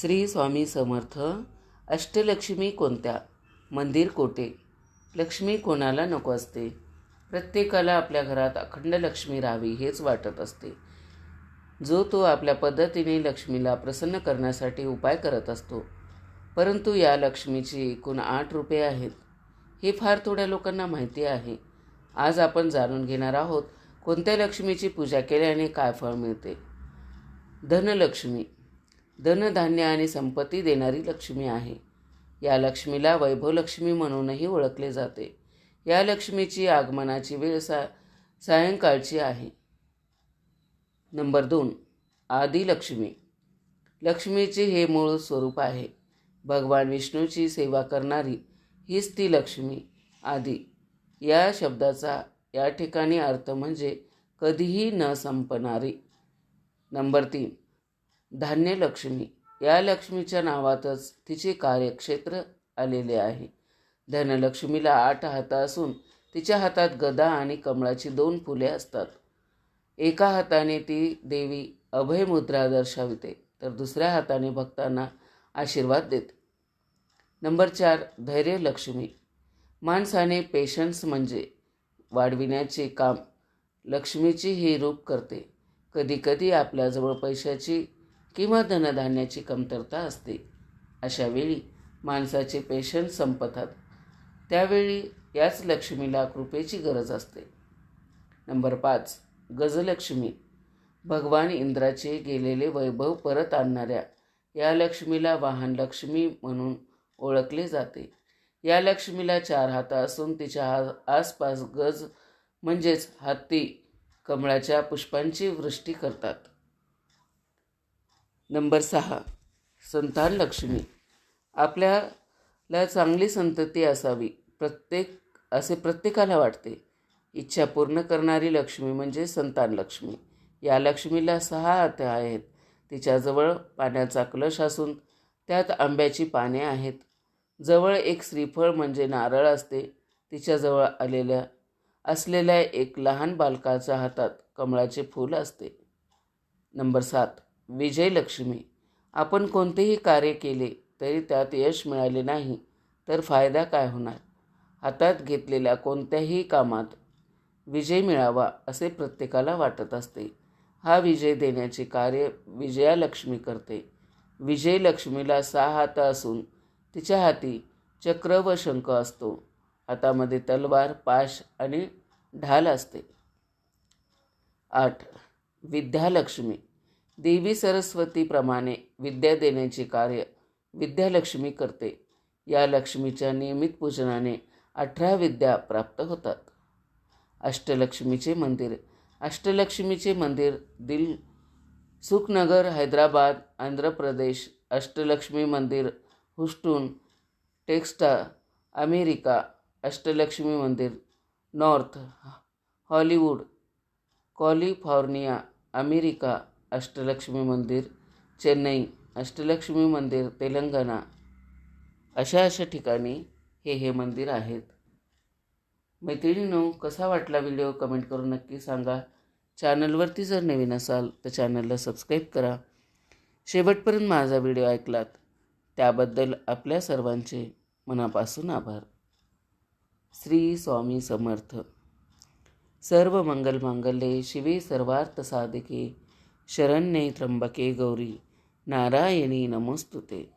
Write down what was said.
श्री स्वामी समर्थ अष्टलक्ष्मी कोणत्या? मंदिर कोठे? लक्ष्मी कोणाला नको असते? प्रत्येकाला आपल्या घरात अखंड लक्ष्मी राहावी हेच वाटत असते. जो तो आपल्या पद्धतीने लक्ष्मीला प्रसन्न करण्यासाठी उपाय करत असतो. परंतु या लक्ष्मीची एकूण आठ रूपे आहेत. हे फार थोड्या लोकांना माहिती आहे. आज आपण जाणून घेणार आहोत कोणत्या लक्ष्मीची पूजा केल्याने काय फळ मिळते. धनलक्ष्मी. धनधान्य आणि संपत्ती देणारी लक्ष्मी आहे. या लक्ष्मीला वैभवलक्ष्मी म्हणूनही ओळखले जाते. या लक्ष्मीची आगमनाची वेळ सा सायंकाळची आहे. नंबर दोन आदिलक्ष्मी लक्ष्मीचे हे मूळ स्वरूप आहे. भगवान विष्णूची सेवा करणारी हीच ती लक्ष्मी आदी. या शब्दाचा या ठिकाणी अर्थ म्हणजे कधीही न संपणारी. नंबर तीन धान्यलक्ष्मी. या लक्ष्मीच्या नावातच तिचे कार्यक्षेत्र आलेले आहे. धनलक्ष्मीला आठ हातं असून तिच्या हातात गदा आणि कमळाची दोन फुले असतात. एका हाताने ती देवी अभयमुद्रा दर्शविते तर दुसऱ्या हाताने भक्तांना आशीर्वाद देते. नंबर चार धैर्यलक्ष्मी. माणसाने पेशन्स म्हणजे वाढविण्याचे काम लक्ष्मीची ही रूप करते. कधीकधी आपल्याजवळ पैशाची किंवा धनधान्याची कमतरता असते. अशा वेळी माणसाचे पेशन संपतात. त्यावेळी याच लक्ष्मीला कृपेची गरज असते. नंबर पाच. गजलक्ष्मी. भगवान इंद्राचे गेलेले वैभव परत आणणाऱ्या या लक्ष्मीला वाहन लक्ष्मी म्हणून ओळखले जाते. या लक्ष्मीला चार हात असून तिच्या आसपास गज म्हणजेच हत्ती कमळाच्या पुष्पांची वृष्टी करतात. नंबर सहा संतान लक्ष्मी. आपल्याला चांगली संतती असावी. प्रत्येक असे प्रत्येकाला वाटते. इच्छा पूर्ण करणारी लक्ष्मी म्हणजे संतान लक्ष्मी. या लक्ष्मीला सहा हात आहेत. तिच्याजवळ पाण्याचा कलश असून त्यात आंब्याची पाने आहेत. जवळ एक श्रीफळ म्हणजे नारळ असते. तिच्याजवळ आलेल्या असलेल्या एक लहान बालकाच्या हातात कमळाचे फूल असते. नंबर सात विजयलक्ष्मी आपण कोणतेही कार्य केले तरी त्यात यश मिळाले नाही तर फायदा काय होणार? हातात घेतलेल्या कोणत्याही कामात विजय मिळावा असे प्रत्येकाला वाटत असते. हा विजय देण्याचे कार्य विजयालक्ष्मी करते. विजयलक्ष्मीला सहा हात असून तिच्या हाती चक्र व शंख असतो. हातामध्ये तलवार पाश आणि ढाल असते. आठ. विद्यालक्ष्मी देवी सरस्वतीप्रमाणे विद्या देण्याचे कार्य विद्यालक्ष्मी करते. या लक्ष्मीच्या नियमित पूजनाने अठरा विद्या प्राप्त होतात. अष्टलक्ष्मीचे मंदिर. अष्टलक्ष्मीचे मंदिर दिल सुखनगर हैदराबाद आंध्र प्रदेश अष्टलक्ष्मी मंदिर हुस्टून टेक्स्टा अमेरिका अष्टलक्ष्मी मंदिर north Hollywood California America Ashtalakshmi मंदिर चेन्नई अष्टलक्ष्मी मंदिर तेलंगणा अशा अशा ठिकाणी हे हे मंदिर आहेत. मैत्रिणीनो कसा वाटला व्हिडिओ कमेंट करून नक्की सांगा. चॅनलवरती जर नवीन असाल तर चॅनलला सबस्क्राईब करा. शेवटपर्यंत माझा व्हिडिओ ऐकलात त्याबद्दल आपल्या सर्वांचे मनापासून आभार. श्री स्वामी समर्थ. सर्व मंगल मांगल्ये शिवे सर्वार्थ साधिके. ಶರಣ್ಯ ತ್ರಂಬಕೆ ಗೌರಿ ನಾರಾಯಣಿ ನಮಸ್ತುತೆ.